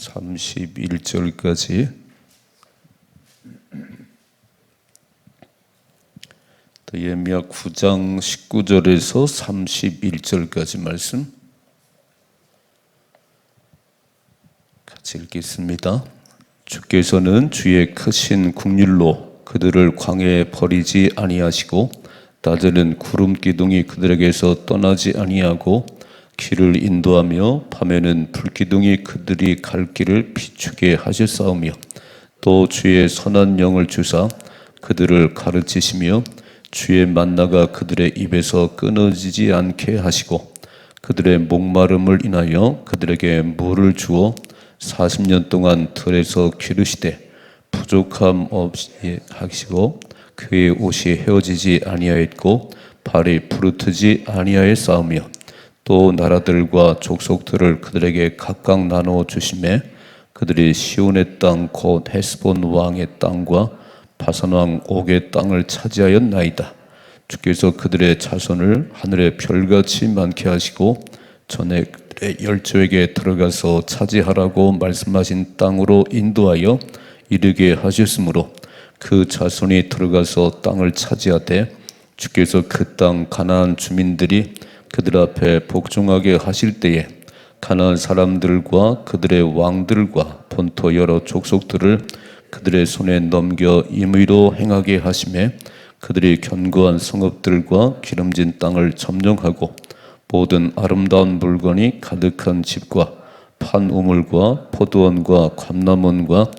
31절까지 예미야 9장 19절에서 31절까지 말씀 같이 읽겠습니다. 주께서는 주의 크신 국률로 그들을 광야에 버리지 아니하시고 낮에는 구름 기둥이 그들에게서 떠나지 아니하고 길을 인도하며 밤에는 불기둥이 그들이 갈 길을 비추게 하실사오며 또 주의 선한 영을 주사 그들을 가르치시며 주의 만나가 그들의 입에서 끊어지지 않게 하시고 그들의 목마름을 인하여 그들에게 물을 주어 40년 동안 들에서 기르시되 부족함 없이 하시고 그의 옷이 헤어지지 아니하였고 발이 부르트지 아니하였사오며 또 나라들과 족속들을 그들에게 각각 나누어 주심에 그들이 시온의 땅 곧 헤스본 왕의 땅과 바산 왕 옥의 땅을 차지하였나이다. 주께서 그들의 자손을 하늘의 별같이 많게 하시고 전에 그들의 열조에게 들어가서 차지하라고 말씀하신 땅으로 인도하여 이르게 하셨으므로 그 자손이 들어가서 땅을 차지하되 주께서 그 땅 가나안 주민들이 그들 앞에 복종하게 하실 때에 가나안 사람들과 그들의 왕들과 본토 여러 족속들을 그들의 손에 넘겨 임의로 행하게 하심에 그들이 견고한 성읍들과 기름진 땅을 점령하고 모든 아름다운 물건이 가득한 집과 판 우물과 포도원과 감남원과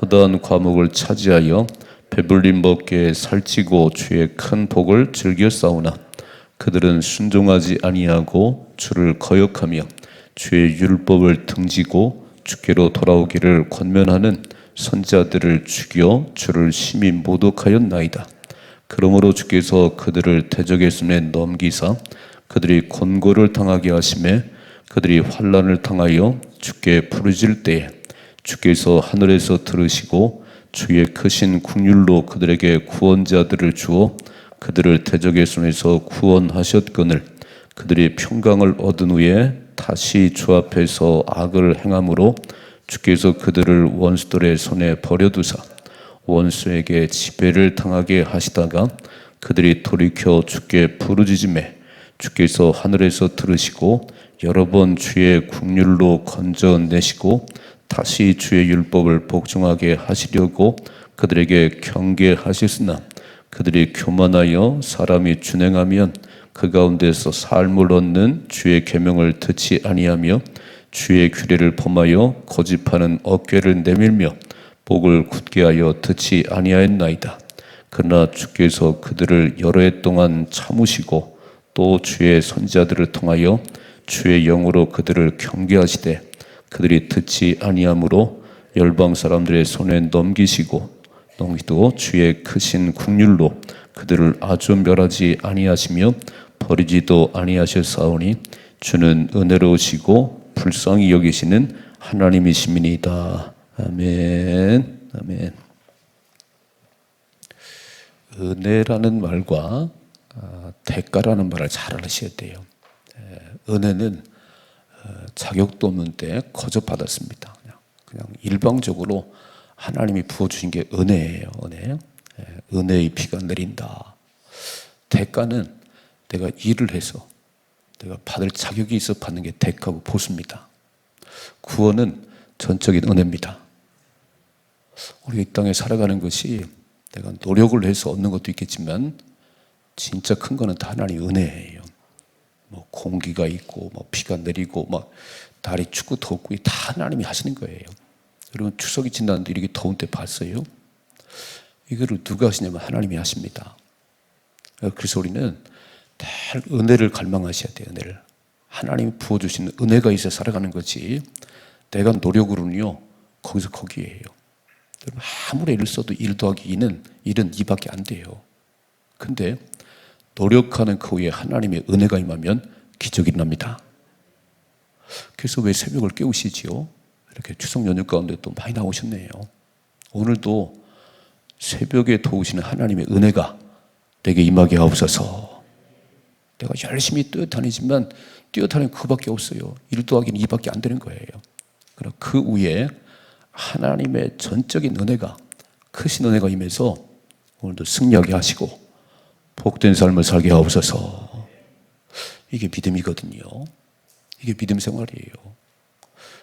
허다한 과목을 차지하여 배불리 먹게 살찌고 주의 큰 복을 즐겨 싸우나 그들은 순종하지 아니하고 주를 거역하며 주의 율법을 등지고 주께로 돌아오기를 권면하는 선자들을 죽여 주를 심히 모독하였나이다. 그러므로 주께서 그들을 대적의 손에 넘기사 그들이 곤고를 당하게 하심에 그들이 환란을 당하여 주께 부르질 때에 주께서 하늘에서 들으시고 주의 크신 국률로 그들에게 구원자들을 주어 그들을 대적의 손에서 구원하셨거늘 그들이 평강을 얻은 후에 다시 주 앞에서 악을 행함으로 주께서 그들을 원수들의 손에 버려두사 원수에게 지배를 당하게 하시다가 그들이 돌이켜 주께 부르짖음에 주께서 하늘에서 들으시고 여러 번 주의 국률로 건져내시고 다시 주의 율법을 복종하게 하시려고 그들에게 경계하셨으나 그들이 교만하여 사람이 준행하면 그 가운데서 삶을 얻는 주의 계명을 듣지 아니하며 주의 규례를 범하여 거짓하는 어깨를 내밀며 목을 굳게 하여 듣지 아니하였나이다. 그러나 주께서 그들을 여러 해 동안 참으시고 또 주의 선자들을 통하여 주의 영으로 그들을 경계하시되 그들이 듣지 아니하므로 열방 사람들의 손에 넘기시고 넘기도 주의 크신 국률로 그들을 아주 멸하지 아니하시며 버리지도 아니하셨사오니 주는 은혜로우시고 불쌍히 여기시는 하나님이시니이다. 아멘. 아멘. 은혜라는 말과 아, 대가라는 말을 잘 알으셔야 돼요. 은혜는 어, 자격도 없는 때 거저 받았습니다. 그냥 일방적으로 하나님이 부어주신 게 은혜예요. 은혜. 은혜의 비가 내린다. 대가는 내가 일을 해서 내가 받을 자격이 있어 받는 게 대가고 보수입니다. 구원은 전적인 은혜입니다. 우리 이 땅에 살아가는 것이 내가 노력을 해서 얻는 것도 있겠지만 진짜 큰 거는 다 하나님 은혜예요. 뭐 공기가 있고 뭐 비가 내리고 막 달이 춥고 덥고 다 하나님이 하시는 거예요. 여러분 추석이 지났는데 이렇게 더운 때 봤어요? 이거를 누가 하시냐면 하나님이 하십니다. 그래서 우리는 늘 은혜를 갈망하셔야 돼요. 은혜를 하나님이 부어주시는 은혜가 있어 살아가는 거지. 내가 노력으로는요 거기서 거기에요. 아무리 애를 써도 일 더하기 2는 일은 2밖에 안 돼요. 근데 노력하는 그 후에 하나님의 은혜가 임하면 기적이 납니다. 그래서 왜 새벽을 깨우시지요? 이렇게 추석 연휴 가운데 또 많이 나오셨네요. 오늘도 새벽에 도우시는 하나님의 은혜가 내게 임하게 하옵소서. 내가 열심히 뛰어다니지만 뛰어다니는 그밖에 없어요. 일 더하기는 이밖에 안 되는 거예요. 그럼 그그 위에 하나님의 전적인 은혜가 크신 은혜가 임해서 오늘도 승리하게 하시고 복된 삶을 살게 하옵소서. 이게 믿음이거든요. 이게 믿음 생활이에요.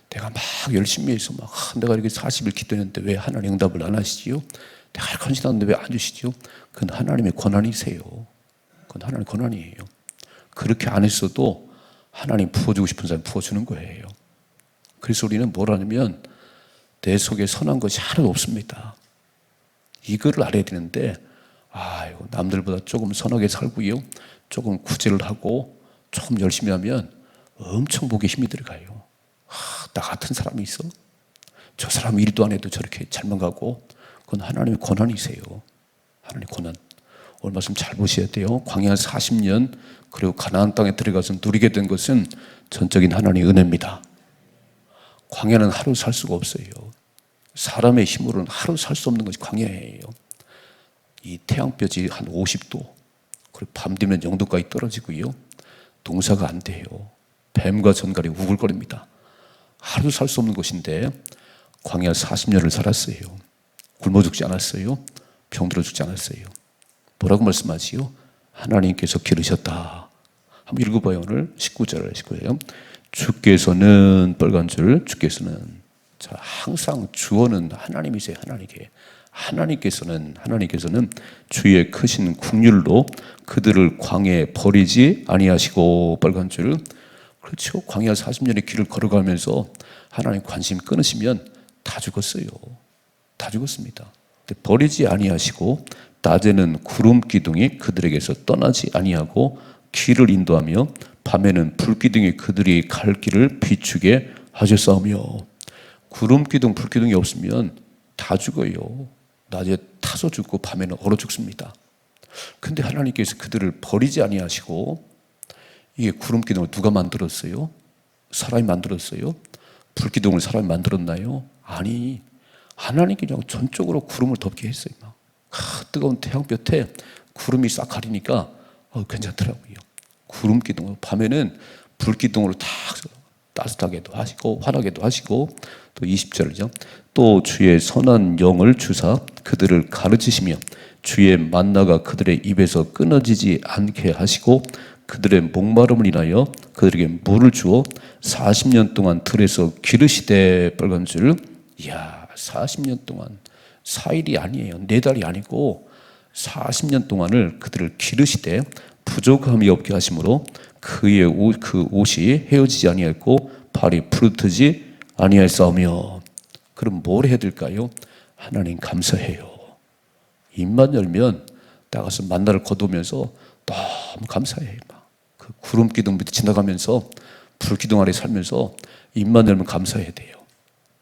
내가 막 열심히 해서 막 아, 내가 이렇게 40일 기도했는데 왜 하나님 응답을 안 하시지요? 내가 헌신하는데 왜 안 주시지요? 그건 하나님의 권한이세요. 그건 하나님의 권한이에요. 그렇게 안 했어도 하나님 부어주고 싶은 사람 부어주는 거예요. 그래서 우리는 뭘 하냐면 내 속에 선한 것이 하나도 없습니다. 이거를 알아야 되는데 아이고 남들보다 조금 선하게 살고요. 조금 구제를 하고 조금 열심히 하면 엄청 보기 힘이 들어가요. 아, 나 같은 사람이 있어? 저 사람 일도 안 해도 저렇게 잘만 가고 그건 하나님의 권한이세요. 하나님의 권한. 오늘 말씀 잘 보셔야 돼요. 광야 40년 그리고 가나안 땅에 들어가서 누리게 된 것은 전적인 하나님의 은혜입니다. 광야는 하루 살 수가 없어요. 사람의 힘으로는 하루 살 수 없는 것이 광야예요. 이 태양볕이 한 50도, 그리고 밤 되면 0도까지 떨어지고요. 농사가 안 돼요. 뱀과 전갈이 우글거립니다. 하루 살수 없는 곳인데 광야 40년을 살았어요. 굶어 죽지 않았어요. 병들어 죽지 않았어요. 뭐라고 말씀하지요? 하나님께서 기르셨다. 한번 읽어봐요. 오늘 19절 19절. 주께서는 빨간 줄, 주께서는 자 항상 주어는 하나님이세요. 하나님께 하나님께서는 하나님께서는 주의 크신 국률로 그들을 광야에 버리지 아니하시고 빨간 줄 그렇죠. 광야 40년의 길을 걸어가면서 하나님 관심 끊으시면 다 죽었어요. 다 죽었습니다. 버리지 아니하시고 낮에는 구름 기둥이 그들에게서 떠나지 아니하고 길을 인도하며 밤에는 불 기둥이 그들이 갈 길을 비추게 하셨사오며 구름 기둥, 불 기둥이 없으면 다 죽어요. 낮에 타서 죽고 밤에는 얼어 죽습니다. 근데 하나님께서 그들을 버리지 아니하시고 이게 구름 기둥을 누가 만들었어요? 사람이 만들었어요? 불 기둥을 사람이 만들었나요? 아니 하나님께 그냥 전적으로 구름을 덮게 했어요. 막. 아, 뜨거운 태양볕에 구름이 싹 가리니까 어, 괜찮더라고요. 구름 기둥 밤에는 불 기둥으로 다 따뜻하게도 하시고 환하게도 하시고 또 20절이죠. 또 주의 선한 영을 주사 그들을 가르치시며 주의 만나가 그들의 입에서 끊어지지 않게 하시고 그들의 목마름을 인하여 그들에게 물을 주어 40년 동안 들에서 기르시되 빨간 줄 이야 40년 동안 4일이 아니에요. 4달이 아니고 40년 동안을 그들을 기르시되 부족함이 없게 하심으로 그의 옷, 그 옷이 헤어지지 아니하였고 발이 부르트지 아니하였사오며 그럼 뭘 해야 될까요? 하나님 감사해요. 입만 열면 나가서 만나를 거두면서 너무 감사해요. 그 구름 기둥 밑에 지나가면서 불 기둥 아래 살면서 입만 열면 감사해야 돼요.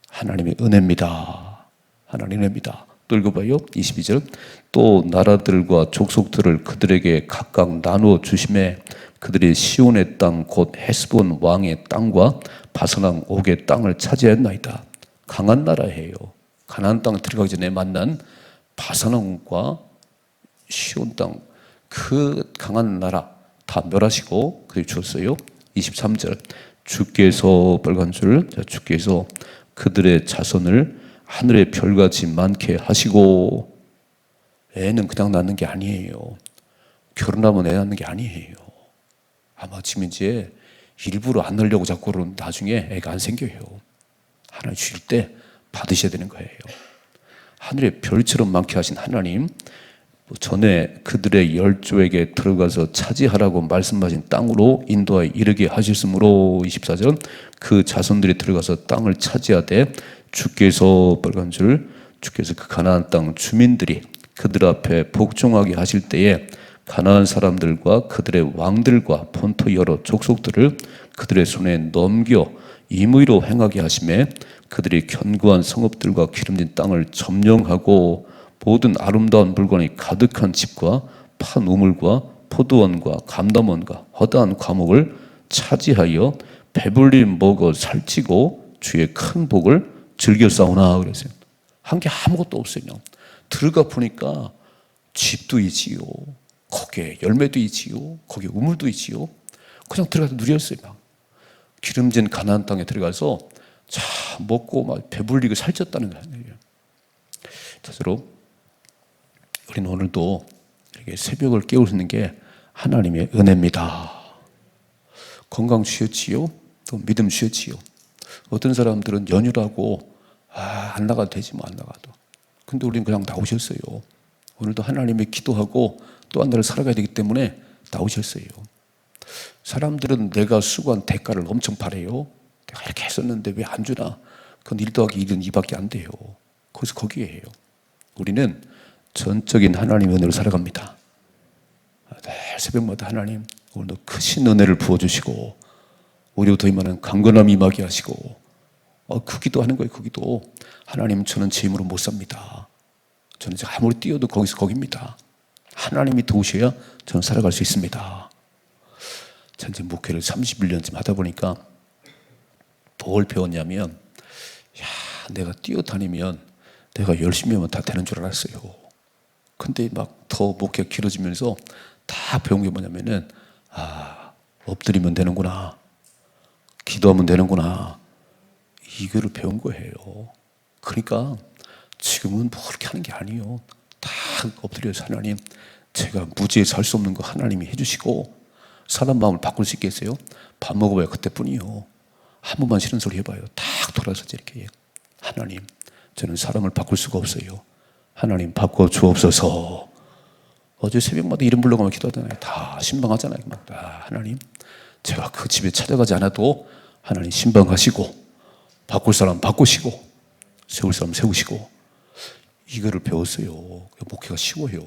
하나님의 은혜입니다. 하나님의 은혜입니다. 또 읽어봐요. 22절. 또 나라들과 족속들을 그들에게 각각 나누어 주심에 그들이 시온의 땅 곧 헤스본 왕의 땅과 바사랑 옥의 땅을 차지했나이다. 강한 나라예요. 가나안 땅 들어가기 전에 만난 바사랑과 시온 땅 그 강한 나라 다 멸하시고 그들 주었어요. 23절 주께서 빨간 줄 주께서 그들의 자손을 하늘의 별같이 많게 하시고 애는 그냥 낳는 게 아니에요. 결혼하면 애 낳는 게 아니에요. 아마 지금 이제 일부러 안 넣으려고 자꾸 그러면 나중에 애가 안 생겨요. 하나님 주실 때 받으셔야 되는 거예요. 하늘의 별처럼 많게 하신 하나님, 뭐 전에 그들의 열조에게 들어가서 차지하라고 말씀하신 땅으로 인도하여 이르게 하셨으므로 24절 그 자손들이 들어가서 땅을 차지하되 주께서 빨간 줄 주께서 그 가나안 땅 주민들이 그들 앞에 복종하게 하실 때에 가나안 사람들과 그들의 왕들과 본토 여러 족속들을 그들의 손에 넘겨 임의로 행하게 하심에 그들이 견고한 성읍들과 기름진 땅을 점령하고 모든 아름다운 물건이 가득한 집과 판 우물과 포도원과 감담원과 허다한 과목을 차지하여 배불리 먹어 살찌고 주의 큰 복을 즐겨 싸우나 그랬어요. 한 게 아무것도 없어요. 들어가 보니까 집도 있지요. 거기에 열매도 있지요. 거기에 우물도 있지요. 그냥 들어가서 누렸어요. 막. 기름진 가나안 땅에 들어가서 자 먹고 막 배불리고 살쪘다는 거예요. 저로 우리는 오늘도 이렇게 새벽을 깨울 수 있는 게 하나님의 은혜입니다. 건강 주셨지요? 또 믿음 주셨지요? 어떤 사람들은 연휴라고 아, 안 나가도 되지 뭐 안 나가도. 근데 우리는 그냥 나오셨어요. 오늘도 하나님의 기도하고 또한 달을 살아가야 되기 때문에 나오셨어요. 사람들은 내가 수고한 대가를 엄청 바래요. 내가 이렇게 했었는데 왜 안 주나? 그건 1 더하기 1은 2밖에 안 돼요. 거기서 거기에요. 우리는 전적인 하나님의 은혜로 살아갑니다. 늘 새벽마다 하나님 오늘도 크신 은혜를 부어주시고 더 임하는 강건함 임하게 하시고 어, 그 기도하는 거예요. 그 기도. 하나님 저는 제 힘으로 못 삽니다. 저는 이제 아무리 뛰어도 거기서 거깁니다. 하나님이 도우셔야 저는 살아갈 수 있습니다. 전체 목회를 31년쯤 하다 보니까 뭘 배웠냐면 야 내가 뛰어다니면 내가 열심히 하면 다 되는 줄 알았어요. 근데 막 더 목회가 길어지면서 다 배운 게 뭐냐면은 아 엎드리면 되는구나 기도하면 되는구나 이거를 배운 거예요. 그러니까 지금은 뭐 그렇게 하는 게 아니에요. 다 엎드려서 하나님 제가 무지에 살 수 없는 거 하나님이 해주시고 사람 마음을 바꿀 수 있겠어요? 밥 먹어봐야 그때뿐이요. 한 번만 싫은 소리 해봐요. 탁 돌아서 이렇게 하나님 저는 사람을 바꿀 수가 없어요. 하나님 바꿔 주옵소서. 어제 새벽마다 이름 불러가며 기도하잖아요. 다 신방하잖아요. 막, 아, 하나님, 제가 그 집에 찾아가지 않아도 하나님 신방하시고, 바꿀 사람 바꾸시고, 세울 사람 세우시고, 이거를 배웠어요. 목회가 쉬워요.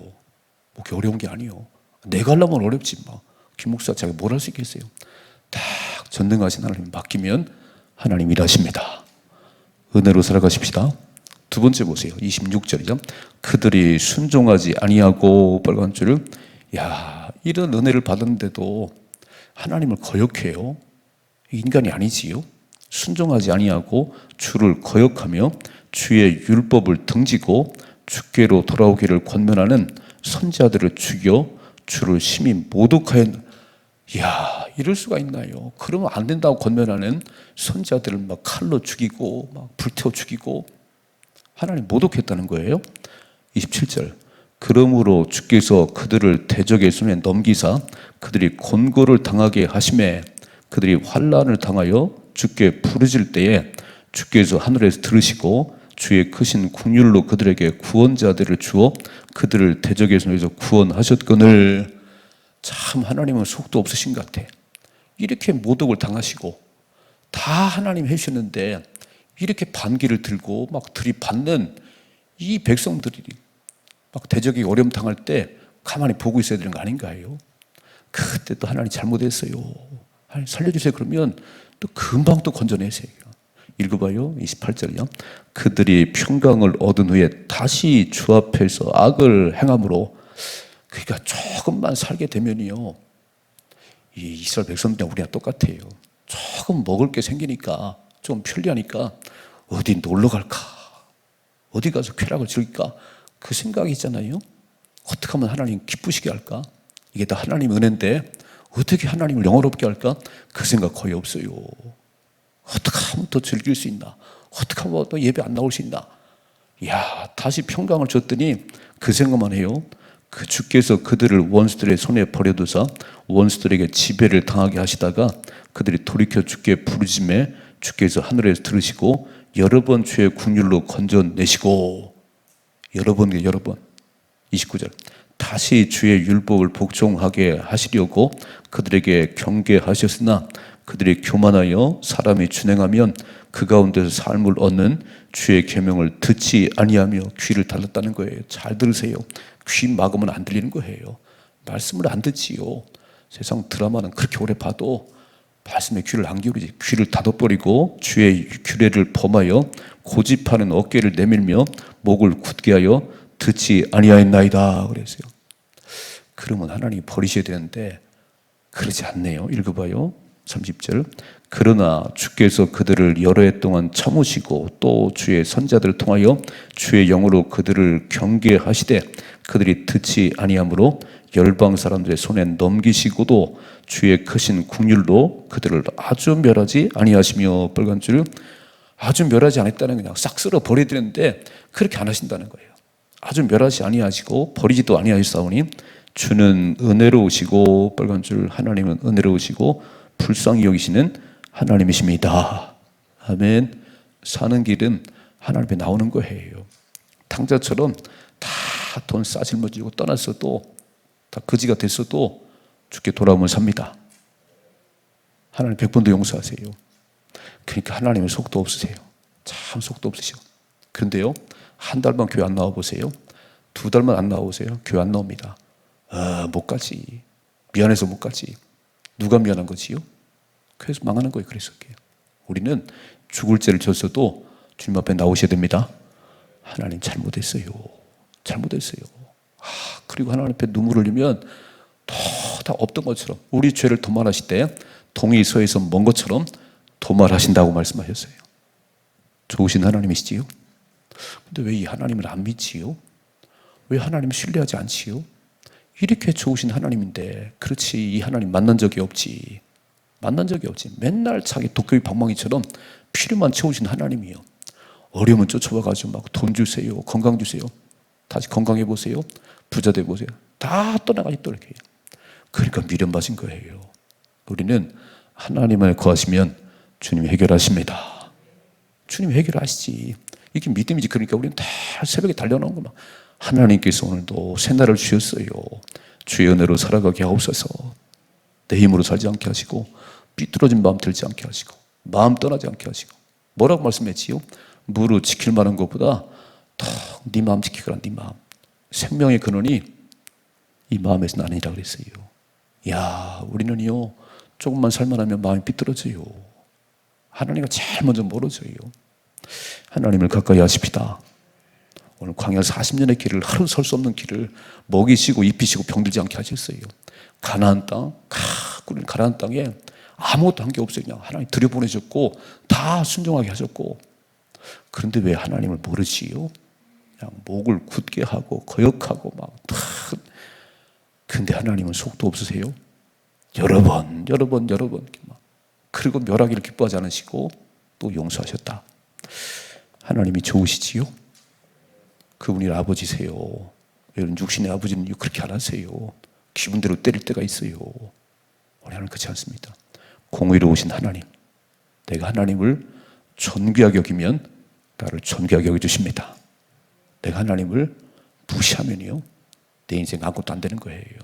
목회 어려운 게 아니에요. 내가 하려면 어렵지, 막. 김 목사 자기 뭘 할 수 있겠어요? 딱 전능하신 하나님 맡기면 하나님 일하십니다. 은혜로 살아가십시다. 두 번째 보세요. 26절이죠. 그들이 순종하지 아니하고 빨간 줄을 야, 이런 은혜를 받았는데도 하나님을 거역해요. 인간이 아니지요. 순종하지 아니하고 주를 거역하며 주의 율법을 등지고 주께로 돌아오기를 권면하는 선자들을 죽여 주를 심히 모독하였 야 이럴 수가 있나요? 그러면 안 된다고 권면하는 선자들을 막 칼로 죽이고 막 불태워 죽이고 하나님 모독했다는 거예요. 27절. 그러므로 주께서 그들을 대적의 손에 넘기사 그들이 곤고를 당하게 하심에 그들이 환란을 당하여 주께 부르질 때에 주께서 하늘에서 들으시고 주의 크신 국률로 그들에게 구원자들을 주어 그들을 대적의 손에서 구원하셨거늘 참 하나님은 속도 없으신 것 같아. 이렇게 모독을 당하시고 다 하나님 해주셨는데 이렇게 반기를 들고 막 들이받는 이 백성들이 막 대적이 어려움 당할 때 가만히 보고 있어야 되는 거 아닌가요? 그때 또 하나님 잘못했어요. 살려주세요. 그러면 또 금방 또 건져내세요. 읽어봐요. 28절이요. 그들이 평강을 얻은 후에 다시 주 앞에서 악을 행함으로 그러니까 조금만 살게 되면요. 이 이스라엘 백성들이랑 우리랑 똑같아요. 조금 먹을 게 생기니까 좀 편리하니까 어디 놀러 갈까? 어디 가서 쾌락을 즐길까? 그 생각이 있잖아요. 어떻게 하면 하나님 기쁘시게 할까? 이게 다 하나님 은혜인데 어떻게 하나님을 영어롭게 할까? 그 생각 거의 없어요. 어떻게 하면 더 즐길 수 있나? 어떻게 하면 더 예배 안 나올 수 있나? 야, 다시 평강을 줬더니 그 생각만 해요. 그 주께서 그들을 원수들의 손에 버려두사 원수들에게 지배를 당하게 하시다가 그들이 돌이켜 주께 부르심에 주께서 하늘에서 들으시고 여러 번 주의 국률로 건져내시고 여러 번 여러 번 29절 다시 주의 율법을 복종하게 하시려고 그들에게 경계하셨으나 그들이 교만하여 사람이 준행하면 그 가운데서 삶을 얻는 주의 계명을 듣지 아니하며 귀를 달랐다는 거예요. 잘 들으세요. 귀 막으면 안 들리는 거예요. 말씀을 안 듣지요. 세상 드라마는 그렇게 오래 봐도 말씀에 귀를 안 기울이지 귀를 닫아버리고 주의 규례를 범하여 고집하는 어깨를 내밀며 목을 굳게 하여 듣지 아니하였나이다 그랬어요. 그러면 하나님이 버리셔야 되는데 그러지 않네요. 읽어봐요. 30절. 그러나 주께서 그들을 여러 해 동안 참으시고 또 주의 선자들을 통하여 주의 영으로 그들을 경계하시되 그들이 듣지 아니하므로 열방 사람들의 손에 넘기시고도 주의 크신 국률로 그들을 아주 멸하지 아니하시며 빨간 줄 아주 멸하지 않았다는 그냥 싹 쓸어 버려드렸는데 그렇게 안 하신다는 거예요. 아주 멸하지 아니하시고 버리지도 아니하시사오니 주는 은혜로우시고 빨간 줄 하나님은 은혜로우시고 불쌍히 여기시는 하나님이십니다. 아멘. 사는 길은 하나님 앞에 나오는 거예요. 탕자처럼 다 돈 싸질머지고 떠났어도 다 거지가 됐어도 죽게 돌아오면 삽니다. 하나님 백 번도 용서하세요. 그러니까 하나님은 속도 없으세요. 참 속도 없으시고. 그런데요, 한 달만 교회 안 나와 보세요. 두 달만 안 나와 보세요. 교회 안 나옵니다. 아, 못 가지. 미안해서 못 가지. 누가 미안한 거지요? 그래서 망하는 거예요. 그래서 우리는 죽을 죄를 졌어도 주님 앞에 나오셔야 됩니다. 하나님 잘못했어요. 잘못했어요. 아, 그리고 하나님 앞에 눈물 흘리면 다 없던 것처럼 우리 죄를 도말하실 때 동이 서에서 먼 것처럼 도말하신다고 말씀하셨어요. 좋으신 하나님이시지요? 근데 왜 이 하나님을 안 믿지요? 왜 하나님을 신뢰하지 않지요? 이렇게 좋으신 하나님인데 그렇지 이 하나님 만난 적이 없지. 만난 적이 없지. 맨날 자기 도깨비 방망이처럼 필요만 채우신 하나님이요. 어려움을 쫓아와가지고 막 돈 주세요, 건강 주세요. 다시 건강해 보세요. 부자 돼 보세요. 다 떠나가지 또 이렇게. 그러니까 미련 받은 거예요. 우리는 하나님을 구하시면 주님이 해결하십니다. 주님이 해결하시지. 이게 믿음이지. 그러니까 우리는 다 새벽에 달려나온 거만. 하나님께서 오늘도 새날을 주셨어요. 주의 은혜로 살아가게 하옵소서. 내 힘으로 살지 않게 하시고 삐뚤어진 마음 들지 않게 하시고 마음 떠나지 않게 하시고 뭐라고 말씀했지요? 무릇 지킬 만한 것보다 더네 마음 지키거라 네 마음 생명의 근원이 이 마음에서 나느니라 그랬어요. 야 우리는요 조금만 살만하면 마음이 삐뚤어져요. 하나님과 제일 먼저 멀어져요. 하나님을 가까이 하십시다. 오늘 광야 40년의 길을 하루 설 수 없는 길을 먹이시고 입히시고 병들지 않게 하셨어요. 가나안 땅, 가꾸린 가나안 땅에 아무것도 한 게 없어요. 그냥 하나님 들여보내셨고 다 순종하게 하셨고 그런데 왜 하나님을 모르지요? 그냥 목을 굳게 하고 거역하고 막 근데 하나님은 속도 없으세요? 여러 번, 여러 번, 여러 번 그리고 멸하기를 기뻐하지 않으시고 또 용서하셨다. 하나님이 좋으시지요? 그분이 아버지세요. 여러분 육신의 아버지는 그렇게 안 하세요. 기분대로 때릴 때가 있어요. 우리 하나님 그렇지 않습니다. 공의로우신 하나님. 내가 하나님을 존귀하게 여기면 나를 존귀하게 여겨주십니다. 내가 하나님을 무시하면요. 내 인생 아무것도 안 되는 거예요.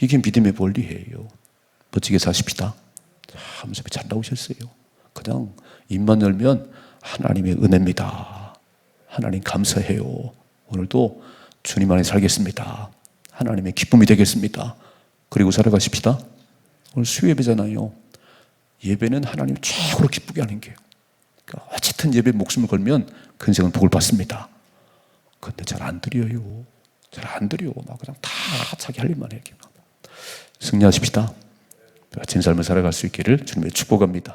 이게 믿음의 원리예요. 멋지게 사십시다. 참, 잘 나오셨어요. 그냥 입만 열면 하나님의 은혜입니다. 하나님 감사해요. 오늘도 주님 안에 살겠습니다. 하나님의 기쁨이 되겠습니다. 그리고 살아가십시다. 오늘 수예배잖아요. 예배는 하나님 최고로 기쁘게 하는 게요. 그러니까 어쨌든 예배 목숨을 걸면 근생은 복을 받습니다. 근데 잘 안 드려요. 잘 안 드려. 막 그냥 다 자기 할 일만 해. 승리하십시다. 멋진 삶을 살아갈 수 있기를 주님의 축복합니다.